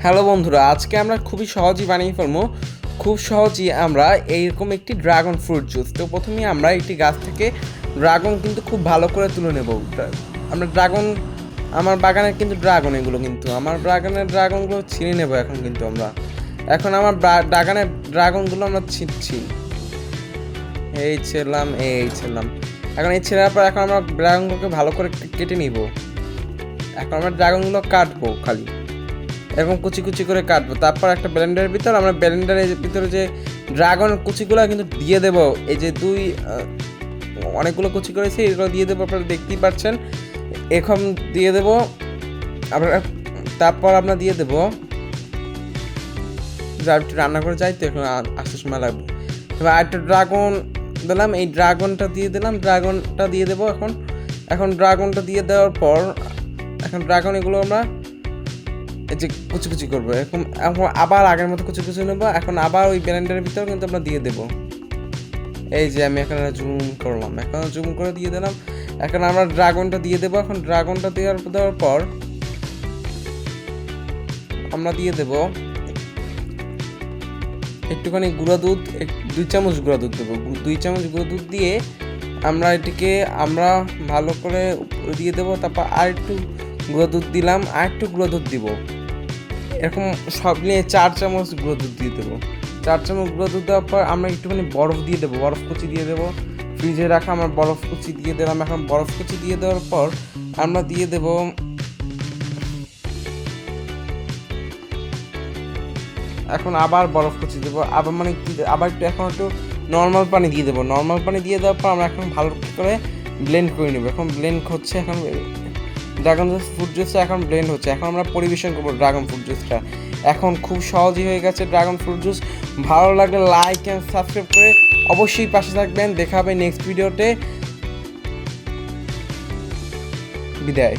Hello বন্ধুরা, আজকে আমরা খুবই সহজেই বানিয়ে ফেলব। খুব সহজেই আমরা এইরকম একটি ড্রাগন ফ্রুট জুস। তো প্রথমে আমরা একটি গাছ থেকে ড্রাগন কিন্তু খুব ভালো করে তুলে নেব। আমরা ড্রাগন, আমার বাগানের কিন্তু ড্রাগন এগুলো কিন্তু। আমার বাগানের ড্রাগনগুলো ছিঁড়ে নেব এখন কিন্তু আমরা। এখন আমার বাগানের ড্রাগনগুলো আমরা ছিঁড়ছি। এই ছিলাম এই ছিলাম এখন এই ছেঁড়ার পর এখন আমরা ড্রাগনগুলোকে ভালো করে কেটে নিব। এখন আমরা ড্রাগনগুলো কাটবো খালি। এরকম কুচি কুচি করে কাটবো। তারপর একটা ব্লেন্ডারের ভিতর আমরা ব্লেন্ডারের ভিতরে যে ড্রাগন কুচিগুলো কিন্তু দিয়ে দেব। এই যে দুই অনেকগুলো কুচি করেছি, এগুলো দিয়ে দেবো, আপনারা দেখতেই পাচ্ছেন। এখন দিয়ে দেব। আপনারা তারপর আমরা দিয়ে দেব। একটু রান্না করে যাই তো এখন আসতে সময় লাগবে। এবার আরেকটা ড্রাগন দিলাম। এই ড্রাগনটা দিয়ে দিলাম। ড্রাগনটা দিয়ে দেবো এখন। এখন ড্রাগনটা দিয়ে দেওয়ার পর, এখন ড্রাগন এগুলো আমরা যে কুচি কুচি করব। এখন এখন আবার আগের মতো কুচি কুচি নেব। এখন আবার ওই ব্লেন্ডারের ভিতরে কিন্তু আমরা দিয়ে দেবো। এই যে আমি এখানে জুম করলাম। এখন জুম করে দিয়ে দিলাম। এখন আমরা ড্রাগনটা দিয়ে দেবো। এখন ড্রাগনটা দেওয়ার দেওয়ার পর আমরা দিয়ে দেবো একটুখানি গুঁড়া দুধ দুই চামচ গুঁড়া দুধ দেবো। দুই চামচ গুঁড়া দুধ দিয়ে আমরা এটিকে, আমরা ভালো করে দিয়ে দেবো। তারপর আর একটু গুঁড়ো দুধ দিলাম। আর একটু গুঁড়ো দুধ দিব। এরকম সব নিয়ে চার চামচ গুঁড়ো দুধ দিয়ে দেবো। চার চামচ গুঁড়ো দুধ দেওয়ার পর আমরা একটুখানি বরফ দিয়ে দেবো, বরফ কুচি দিয়ে দেবো। ফ্রিজে রাখা আমার বরফ কুচি দিয়ে দিলাম। এখন বরফ কুচি দিয়ে দেওয়ার পর আমরা দিয়ে দেবো এখন আবার বরফ কুচি দেবো। আবার মানে আবার একটু এখন একটু নর্মাল পানি দিয়ে দেবো। নর্মাল পানি দিয়ে দেওয়ার পর আমরা এখন ভালো করে ব্লেন্ড করে নেব। এখন ব্লেন্ড হচ্ছে এখন ড্রাগন ফ্রুট জুসটা এখন ব্লেন্ড হচ্ছে। এখন আমরা পরিবেশন করব ড্রাগন ফ্রুট জুসটা এখন খুব সহজই হয়ে গেছে ড্রাগন ফ্রুট জুস ভালো লাগলে লাইক অ্যান্ড সাবস্ক্রাইব করে অবশ্যই পাশে থাকবেন। দেখা হবে নেক্সট ভিডিওতে বিদায়।